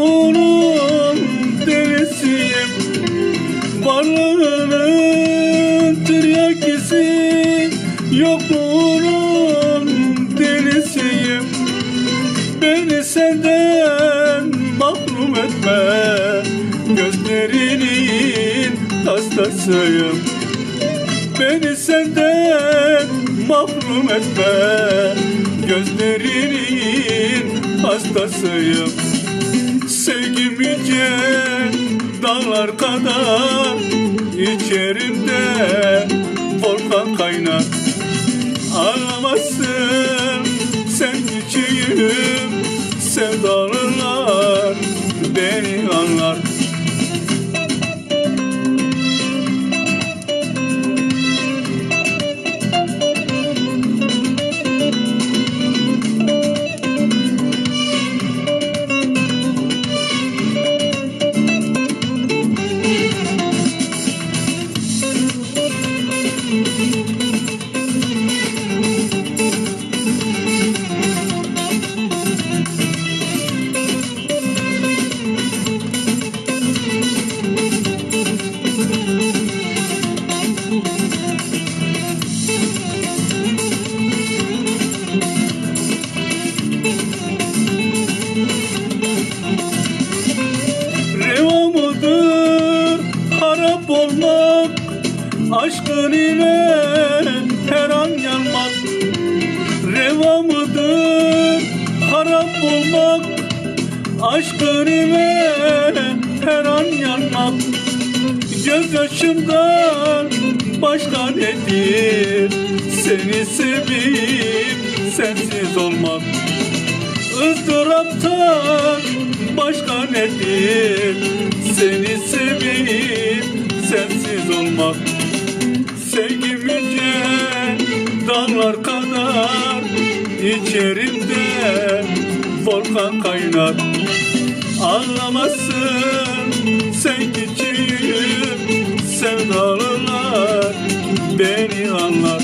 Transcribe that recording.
Onun devesiyim Varlığının tiryakisi Yokluğunun delisiyim Beni senden mahrum etme. Gözlerinin hastasıyım. Beni senden mahrum etme. Gözlerinin hastasıyım. Yüce dağlar kadar içerimde olmak Aşkın ile her an yanmak Reva mıdır harap olmak Aşkın ile her an yanmak Gözyaşımdan başka nedir Seni sevip sensiz olmak ızdıraptan başka nedir? Seni sevip sensiz olmak. Sevgim yüce dağlar kadar içerimde volkan kaynar. Ağlamazsın sen küçüğüm sevdalılar beni anlar